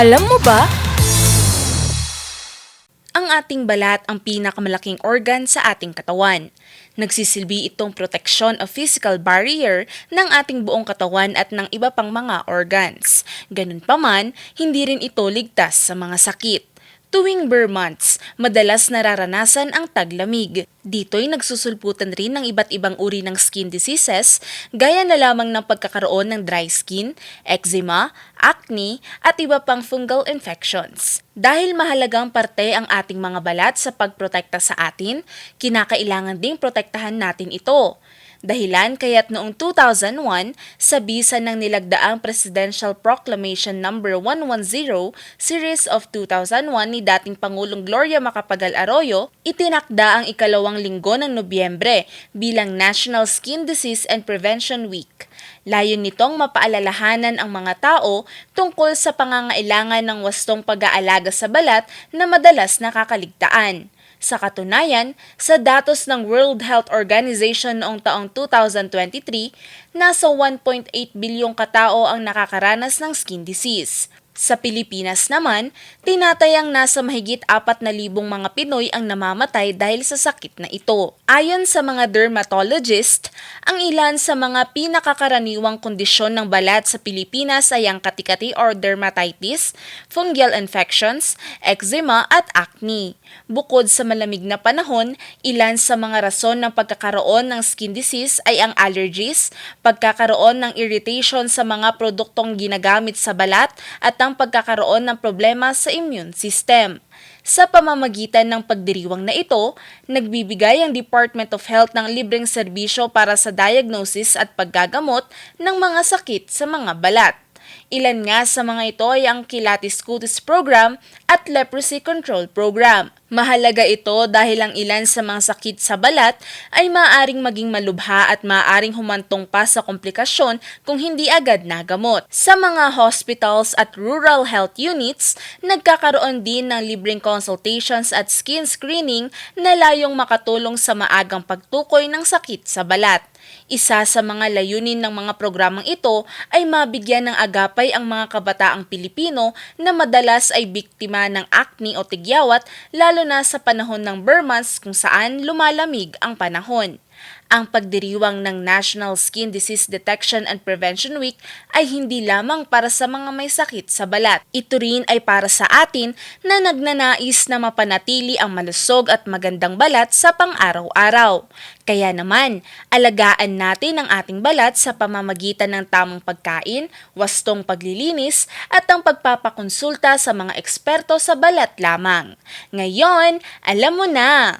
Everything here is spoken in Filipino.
Alam mo ba? Ang ating balat ang pinakamalaking organ sa ating katawan. Nagsisilbi itong proteksyon o physical barrier ng ating buong katawan at ng iba pang mga organs. Ganun pa man, hindi rin ito ligtas sa mga sakit. Tuwing Burr months, madalas nararanasan ang taglamig. Dito'y nagsusulputan rin ng iba't ibang uri ng skin diseases, gaya na lamang ng pagkakaroon ng dry skin, eczema, acne, at iba pang fungal infections. Dahil mahalagang parte ang ating mga balat sa pagprotekta sa atin, kinakailangan ding protektahan natin ito. Dahilan kaya't noong 2001, sa bisa ng nilagdaang Presidential Proclamation No. 110, Series of 2001 ni dating Pangulong Gloria Macapagal Arroyo, itinakda ang ikalawang linggo ng Nobyembre bilang National Skin Disease and Prevention Week. Layon nitong mapaalalahanan ang mga tao tungkol sa pangangailangan ng wastong pag-aalaga sa balat na madalas nakakaligtaan. Sa katunayan, sa datos ng World Health Organization noong taong 2023, nasa 1.8 bilyong katao ang nakakaranas ng skin disease. Sa Pilipinas naman, tinatayang nasa mahigit 4,000 mga Pinoy ang namamatay dahil sa sakit na ito. Ayon sa mga dermatologist, ang ilan sa mga pinakakaraniwang kondisyon ng balat sa Pilipinas ay ang katikati or dermatitis, fungal infections, eczema at acne. Bukod sa malamig na panahon, ilan sa mga rason ng pagkakaroon ng skin disease ay ang allergies, pagkakaroon ng irritation sa mga produktong ginagamit sa balat at ang pagkakaroon ng problema sa immune system. Sa pamamagitan ng pagdiriwang na ito, nagbibigay ang Department of Health ng libreng serbisyo para sa diagnosis at paggagamot ng mga sakit sa mga balat. Ilan nga sa mga ito ay ang Kilatis Cutis Program at Leprosy Control Program. Mahalaga ito dahil ang ilan sa mga sakit sa balat ay maaaring maging malubha at maaaring humantong pa sa komplikasyon kung hindi agad nagamot. Sa mga hospitals at rural health units, nagkakaroon din ng libreng consultations at skin screening na layong makatulong sa maagang pagtukoy ng sakit sa balat. Isa sa mga layunin ng mga programang ito ay mabigyan ng agapay ang mga kabataang Pilipino na madalas ay biktima ng acne o tigyawat lalo na sa panahon ng Burr months kung saan lumalamig ang panahon. Ang pagdiriwang ng National Skin Disease Detection and Prevention Week ay hindi lamang para sa mga may sakit sa balat. Ito rin ay para sa atin na nagnanais na mapanatili ang malusog at magandang balat sa pang-araw-araw. Kaya naman, alagaan natin ang ating balat sa pamamagitan ng tamang pagkain, wastong paglilinis, at ang pagpapakonsulta sa mga eksperto sa balat lamang. Ngayon, alam mo na!